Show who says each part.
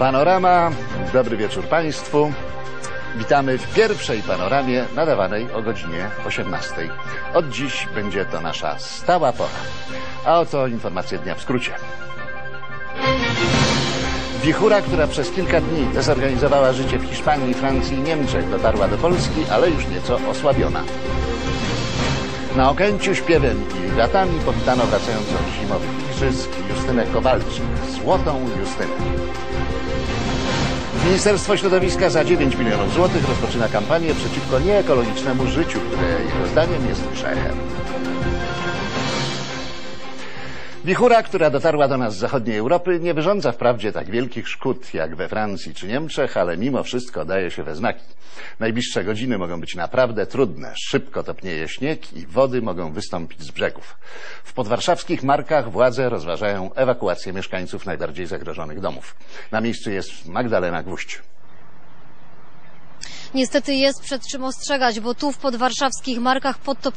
Speaker 1: Panorama, dobry wieczór Państwu. Witamy w pierwszej panoramie nadawanej o godzinie 18. Od dziś będzie to nasza stała pora. A oto informacje dnia w skrócie. Wichura, która przez kilka dni dezorganizowała życie w Hiszpanii, Francji i Niemczech, dotarła do Polski, ale już nieco osłabiona. Na Okęciu śpiewem i latami powitano wracającą z zimowych igrzysk Justynę Kowalczyk, złotą Justynę. Ministerstwo Środowiska za 9 milionów złotych rozpoczyna kampanię przeciwko nieekologicznemu życiu, które jego zdaniem jest grzechem. Wichura, która dotarła do nas z zachodniej Europy, nie wyrządza wprawdzie tak wielkich szkód jak we Francji czy Niemczech, ale mimo wszystko daje się we znaki. Najbliższe godziny mogą być naprawdę trudne. Szybko topnieje śnieg i wody mogą wystąpić z brzegów. W podwarszawskich markach władze rozważają ewakuację mieszkańców najbardziej zagrożonych domów. Na miejscu jest Magdalena Gwóźdź.
Speaker 2: Niestety jest przed czym ostrzegać, bo tu w podwarszawskich markach podtopienie